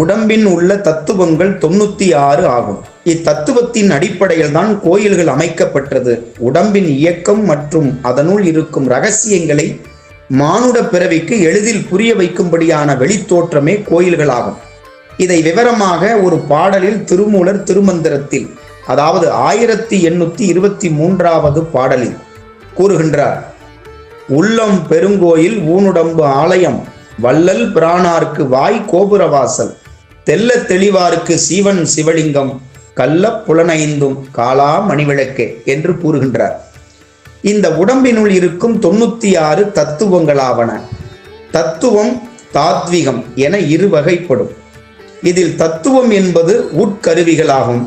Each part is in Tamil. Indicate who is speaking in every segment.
Speaker 1: உடம்பின் உள்ள தத்துவங்கள் தொண்ணூத்தி ஆறு ஆகும். இத்தத்துவத்தின் அடிப்படையில் தான் கோயில்கள் அமைக்கப்பட்டது. உடம்பின் இயக்கம் மற்றும் அதனுள் இருக்கும் ரகசியங்களை மானுட பிறவிக்கு எளிதில் புரிய வைக்கும்படியான வெளித்தோற்றமே கோயில்களாகும். இதை விவரமாக ஒரு பாடலில் திருமூலர் திருமந்திரத்தில் அதாவது ஆயிரத்தி எண்ணூத்தி இருபத்தி மூன்றாவது பாடலில் கூறுகின்றார். உள்ளம் பெருங்கோயில் ஊனுடம்பு ஆலயம் வள்ளல் பிரானார்க்கு வாய் கோபுரவாசல். தெல்ல தெளிவார்க்கு சீவன் சிவலிங்கம் கள்ள புலனைந்தும் காலா மணிவிளக்கே என்று கூறுகின்றார். இந்த உடம்பினுள் இருக்கும் தொண்ணூத்தி ஆறு தத்துவங்களாவன. தத்துவம் தாத்விகம் என இரு வகைப்படும் இதில் தத்துவம் என்பது உட்கருவிகளாகும்.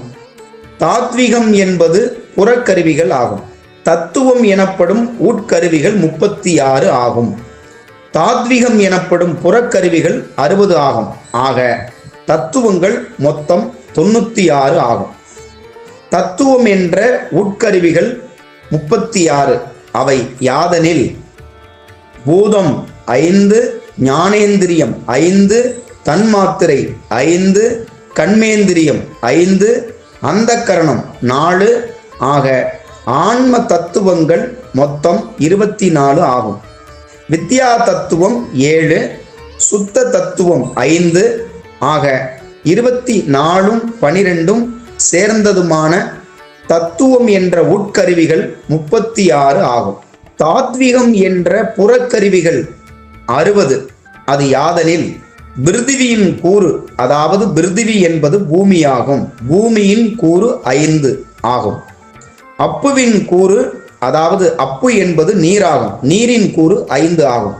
Speaker 1: தாத்விகம் என்பது புறக்கருவிகள் ஆகும். தத்துவம் எனப்படும் உட்கருவிகள் முப்பத்தி ஆறு ஆகும். தாத்விகம் எனப்படும் புறக்கருவிகள் அறுபது ஆகும். ஆக தத்துவங்கள் மொத்தம் தொண்ணூத்தி ஆறு ஆகும். தத்துவம் என்ற உட்கருவிகள் முப்பத்தி ஆறு அவை யாதனில்? பூதம் ஐந்து ஞானேந்திரியம் ஐந்து தன்மாத்திரை ஐந்து கண்மேந்திரியம் ஐந்து அந்தக்கரணம் நாலு. ஆக ஆன்ம தத்துவங்கள் மொத்தம் இருபத்தி நாலு ஆகும். வித்யா தத்துவம் ஏழு சுத்த தத்துவம் ஐந்து ஆக இருபத்தி நாலும் பனிரெண்டும் சேர்ந்ததுமான தத்துவம் என்ற உட்கருவிகள் முப்பத்தி ஆறு ஆகும். தாத்விகம் என்ற புறக்கருவிகள் அறுபது. அது யாதலில் பிருதிவியின் கூறு அதாவது பிருதிவி என்பது பூமியாகும். பூமியின் கூறு ஐந்து ஆகும். அப்புவின் கூறு அதாவது அப்பு என்பது நீராகும். நீரின் கூறு ஐந்து ஆகும்.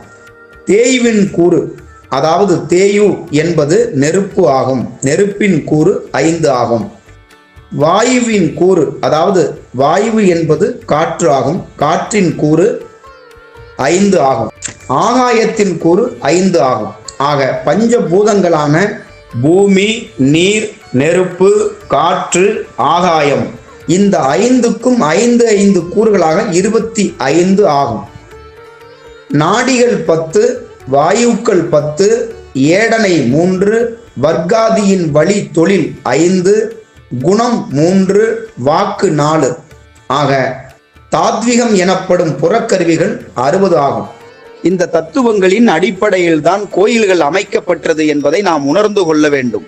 Speaker 1: தேய்வின் கூறு அதாவது தேயு என்பது நெருப்பு ஆகும். நெருப்பின் கூறு ஐந்து ஆகும். வாயுவின் கூறு அதாவது வாயு என்பது காற்று ஆகும். காற்றின் கூறு ஐந்து ஆகும். ஆகாயத்தின் கூறு ஐந்து ஆகும். ஆக பஞ்சபூதங்களான பூமி நீர் நெருப்பு காற்று ஆகாயம் இந்த ஐந்துக்கும் ஐந்து ஐந்து கூறுகளாக இருபத்தி ஐந்து ஆகும். நாடிகள் பத்து வாயுக்கள் பத்து ஏடனை மூன்று வர்க்காதியின் வழி தொழில் ஐந்து குணம் மூன்று வாக்கு நாலு. ஆக தாத்விகம் எனப்படும் புறக்கருவிகள் அறுபது ஆகும். இந்த தத்துவங்களின் அடிப்படையில்தான் கோயில்கள் அமைக்கப்பட்டது என்பதை நாம் உணர்ந்து கொள்ள வேண்டும்.